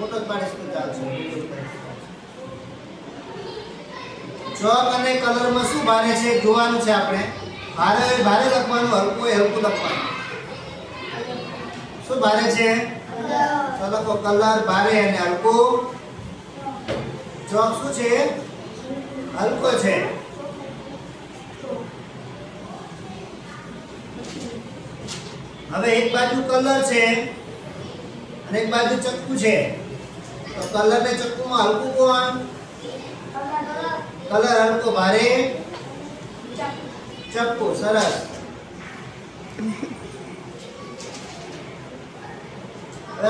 Photo જ ચાલશે. ચોક અને કલરમાં શું ભારે છે જોવાનું છે આપણે. ભારે ભારે લખવાનું, હલકું હોય હલકું લખવાનું. શું ભારે છે? તો લખો કલર ભારે અને હલકું. ચોક શું છે? હલકો છે. હવે એક બાજુ કલર છે અને એક બાજુ ચક્કુ છે. કલર ને ચક્કુમાં હલકું કોણ? કલર હલકો ભારે? ચક્કુ સરસ.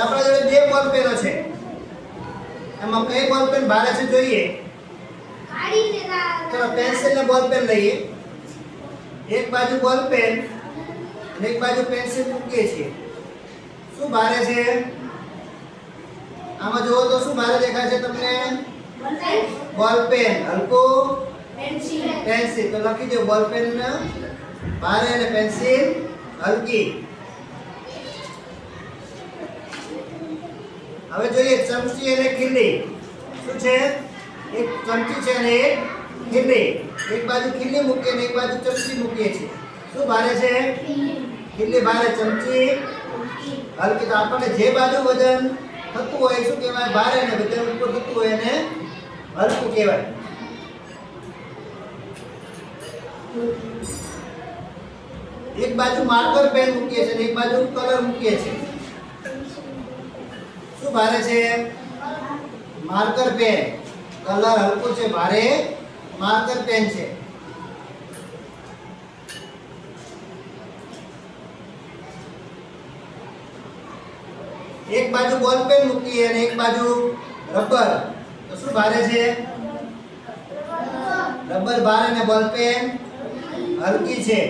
આપણા જોડે બે બોલ પેનો છે. એમાં કઈ બોલ પેન ભારે છે જોઈએ? ચલો પેન્સિલ ને બોલ પેન લઈએ. એક બાજુ બોલ પેન અને એક બાજુ પેન્સિલ મૂકીએ છીએ. શું ભારે છે? આમાં જુઓ તો શું ભારે દેખાય છે તમને? બોલ પેન. હલકું? પેન્સિલ. તો લખી દો બોલ પેન ભારે અને પેન્સિલ. હલકી. હવે જોઈએ ચમચી અને ખીલી. શું છે? એક ચમચી છે અને એક ખીલી. એક બાજુ ખીલી મૂકીએ અને એક બાજુ ચમચી મૂકીએ છીએ. શું ભારે છે? ખીલી ભારે ચમચી. હલકી. તો આપણને જે બાજુ વજન થતું હોય શું કહેવાય? ભારે ને વજન ઉપર થતું હોય એને હલકું કહેવાય. એક બાજુ માર્કર પેન મૂકીએ છે એક બાજુ કલર મૂકીએ છે શું ભારે છે? Marker pen. કલર હલકું છે, ભારે માર્કર પેન છે. એક બાજુ બોલ પેન મૂકીએ અને એક બાજુ રબર તો શું ભારે છે? રબર ભારે અને બોલ પેન હલકી છે.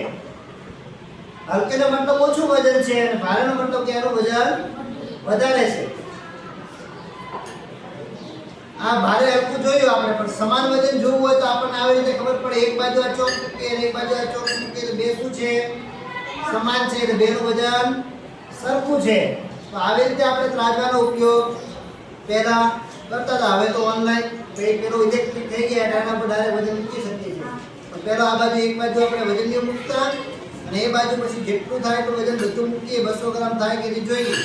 હલકીનો મતલબ ઓછું વજન છે અને ભારેનો મતલબ કે વજન વધારે છે. આ ભારે હલકું જોયું આપણે, પણ સમાન વજન જોવું હોય તો આપણને આવી રીતે ખબર પડે એક બાજુ આ ચોક મૂકીએ અને એક બાજુ આ ચોક મૂકીએ બે શું છે? સમાન છે એટલે બેનું વજન સરખું છે. તો આવી રીતે આપણે ત્રાજવાનો ઉપયોગ પહેલા કરતા હતા. હવે તો ઓનલાઈન પેલો ઇલેક્ટ્રિક થઈ ગયા એના પર ડાયરેક્ટ વજન મૂકી શકીએ છીએ. પણ પહેલા આ બાજુ એક બાજુ આપણે વજન મૂકતા અને એ બાજુ પછી જેટલું થાય એટલું વજન બધું મૂકીએ. બસો ગ્રામ થાય કે નહીં જોઈએ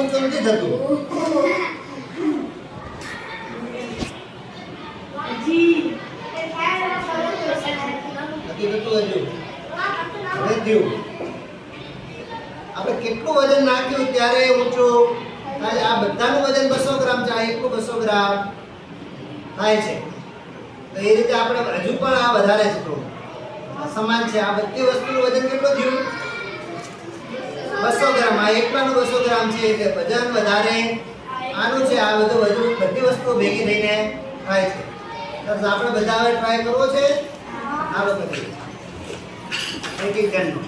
ઊંચું નથી થતું. આપણે કેટલું વજન નાખ્યું ત્યારે ઊંચું? આ બધાનું વજન બસો ગ્રામ છે, આ એકલું બસો ગ્રામ થાય છે. તો એ રીતે આપણે હજુ પણ આ વધારે છે. સમાન છે. આ બધી વસ્તુનું વજન કેટલું થયું? બસો ગ્રામ આ એકલાનું બસો ગ્રામ છે એટલે વજન વધારે આનું છે આ બધું વધુ બધી વસ્તુઓ ભેગી થઈને થાય છે. બસ આપણે બધા ટ્રાય કરવો છે? આ વખતે. એક એક જણનો